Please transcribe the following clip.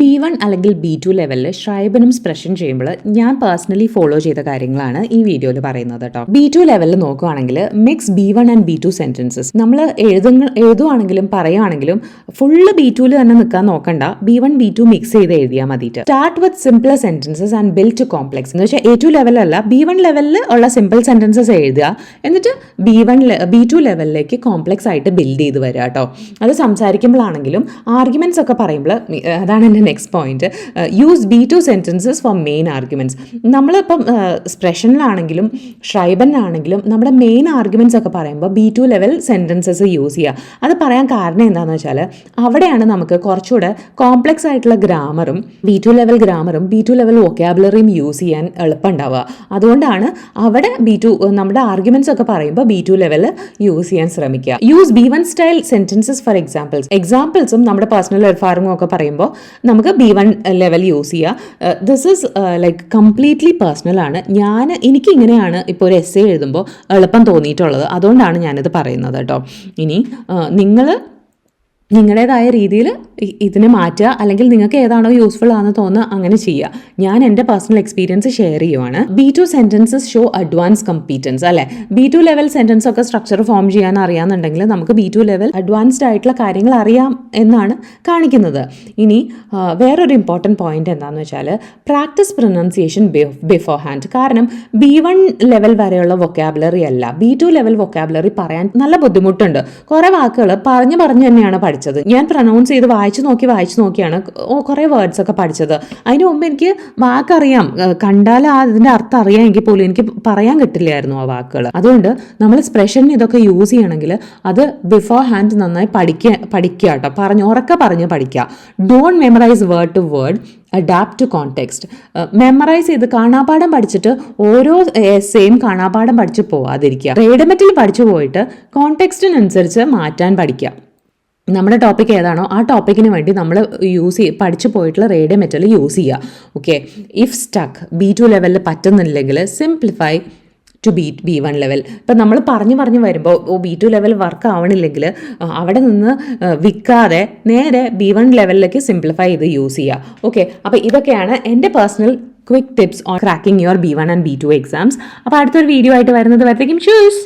B one അല്ലെങ്കിൽ B two ലെവലിൽ ഷ്രൈബനും സ്പ്രഷൻ ചെയ്യുമ്പോൾ ഞാൻ പേഴ്സണലി ഫോളോ ചെയ്ത കാര്യങ്ങളാണ് ഈ വീഡിയോയിൽ പറയുന്നത് കേട്ടോ ബി ടു ലെവലിൽ നോക്കുകയാണെങ്കിൽ mix B one and B two sentences നമ്മൾ എഴുതുന്ന എഴുതുവാണെങ്കിലും പറയുവാണെങ്കിലും ഫുള്ള് ബി ടുവിൽ തന്നെ നിൽക്കാൻ നോക്കണ്ട. B one B two mix ചെയ്ത് എഴുതിയാൽ മതിയിട്ട് start with simple sentences and build to complex എന്ന് വെച്ചാൽ എ ടു ലെവലല്ല ബി വൺ ലെവലിൽ ഉള്ള സിമ്പിൾ സെന്റൻസസ് എഴുതുക. എന്നിട്ട് ബി വൺ ബി ടു ലെവലിലേക്ക് കോംപ്ലക്സ് ആയിട്ട് ബിൽഡ് ചെയ്ത് വരിക കേട്ടോ അത് സംസാരിക്കുമ്പോഴാണെങ്കിലും ആർഗ്യുമെന്റ്സ് ഒക്കെ പറയുമ്പോൾ അതാണ് എന്റെ next point use B two sentences for main arguments നമ്മളിപ്പം സ്പ്രഷനിലാണെങ്കിലും ഷ്രൈബനിലാണെങ്കിലും നമ്മുടെ മെയിൻ ആർഗ്യുമെന്റ്സ് ഒക്കെ പറയുമ്പോൾ B two level sentences use ചെയ്യുക അത് പറയാൻ കാരണം എന്താണെന്ന് വെച്ചാൽ അവിടെയാണ് നമുക്ക് കുറച്ചുകൂടെ കോംപ്ലെക്സ് ആയിട്ടുള്ള ഗ്രാമറും ബി ടു ലെവൽ ഗ്രാമറും ബി ടു ലെവൽ വൊക്കാബുലറിയും യൂസ് ചെയ്യാൻ എളുപ്പമുണ്ടാവുക. അതുകൊണ്ടാണ് അവിടെ ബി ടു നമ്മുടെ ആർഗ്യുമെന്റ്സ് ഒക്കെ പറയുമ്പോൾ ബി ടു ലെവൽ യൂസ് ചെയ്യാൻ ശ്രമിക്കുക. Use B one style sentences for examples എക്സാമ്പിൾസും നമ്മുടെ പേഴ്സണൽ എഫാറിങ്ങും ഒക്കെ പറയുമ്പോൾ നമുക്ക് ബി വൺ ലെവൽ യൂസ് ചെയ്യുക this is like completely personal ആണ്. ഞാൻ എനിക്ക് ഇങ്ങനെയാണ് ഇപ്പോൾ ഒരു എസ് എഴുതുമ്പോൾ എളുപ്പം തോന്നിയിട്ടുള്ളത്. അതുകൊണ്ടാണ് ഞാനിത് പറയുന്നത് കേട്ടോ. ഇനി നിങ്ങൾ നിങ്ങളുടേതായ രീതിയിൽ ഇതിനെ മാറ്റുക അല്ലെങ്കിൽ നിങ്ങൾക്ക് ഏതാണോ യൂസ്ഫുൾ ആണെന്ന് തോന്നുക അങ്ങനെ ചെയ്യുക. ഞാൻ എന്റെ പേഴ്സണൽ എക്സ്പീരിയൻസ് ഷെയർ ചെയ്യുവാണ്. B two sentences show advance competence അല്ലേ? ബി ടു ലെവൽ സെന്റൻസ് ഒക്കെ സ്ട്രക്ചർ ഫോം ചെയ്യാൻ അറിയാമെന്നുണ്ടെങ്കിൽ നമുക്ക് ബി ടു ലെവൽ അഡ്വാൻസ്ഡ് ആയിട്ടുള്ള കാര്യങ്ങൾ അറിയാം എന്നാണ് കാണിക്കുന്നത്. ഇനി വേറൊരു ഇമ്പോർട്ടന്റ് പോയിന്റ് എന്താണെന്ന് വെച്ചാൽ പ്രാക്ടീസ് പ്രൊനൗൺസിയേഷൻ ബിഫോർ ഹാൻഡ് കാരണം ബി വൺ ലെവൽ വരെയുള്ള വൊക്കാബുലറി അല്ല. ബി ടു ലെവൽ വൊക്കാബുലറി പറയാൻ നല്ല ബുദ്ധിമുട്ടുണ്ട്. കുറേ വാക്കുകൾ പറഞ്ഞു പറഞ്ഞു തന്നെയാണ് പഠിച്ചത്. ഞാൻ പ്രൊനൗൺസ് ചെയ്ത് വായിച്ചു നോക്കി വായിച്ചു നോക്കിയാണ് കുറേ വേർഡ്സ് ഒക്കെ പഠിച്ചത്. അതിന് മുമ്പ് എനിക്ക് വാക്കറിയാം. കണ്ടാൽ ആ ഇതിന്റെ അർത്ഥം അറിയാമെങ്കിൽ പോലും എനിക്ക് പറയാൻ കിട്ടില്ലായിരുന്നു ആ വാക്കുകൾ അതുകൊണ്ട് നമ്മൾ സ്പ്രഷൻ ഇതൊക്കെ യൂസ് ചെയ്യണമെങ്കിൽ അത് ബിഫോർ ഹാൻഡ് നന്നായി പഠിക്കുക പഠിക്കുക കേട്ടോ. പറഞ്ഞു ഉറക്കെ പറഞ്ഞ് പഠിക്കുക don't memorise word to word adapt to context memorise ചെയ്ത് കാണാപാഠം പഠിച്ചിട്ട് ഓരോ സെയിം കാണാപാഠം പഠിച്ച് പോവാതിരിക്കുക. റേഡമെറ്റിൽ പഠിച്ചു പോയിട്ട് കോണ്ടെക്സ്റ്റിനനുസരിച്ച് മാറ്റാൻ പഠിക്കുക. നമ്മുടെ ടോപ്പിക് ഏതാണോ ആ ടോപ്പിക്കിന് വേണ്ടി നമ്മൾ യൂസ് ചെയ്യ പഠിച്ചു പോയിട്ടുള്ള റേഡിയോ മെറ്റൽ യൂസ് ചെയ്യുക okay if stuck B two ലെവലിൽ പറ്റുന്നില്ലെങ്കിൽ simplify to B B one level ഇപ്പം നമ്മൾ പറഞ്ഞു പറഞ്ഞു വരുമ്പോൾ ഓ ബി ടു ലെവൽ വർക്ക് ആവണില്ലെങ്കിൽ അവിടെ നിന്ന് വിൽക്കാതെ നേരെ ബി വൺ ലെവലിലേക്ക് സിംപ്ലിഫൈ ചെയ്ത് യൂസ് ചെയ്യുക ഓക്കെ അപ്പോൾ ഇതൊക്കെയാണ് എന്റെ personal quick tips on cracking your B one and B two exams അപ്പോൾ അടുത്തൊരു വീഡിയോ ആയിട്ട് വരുന്നത് വരത്തേക്കും. ചൂസ്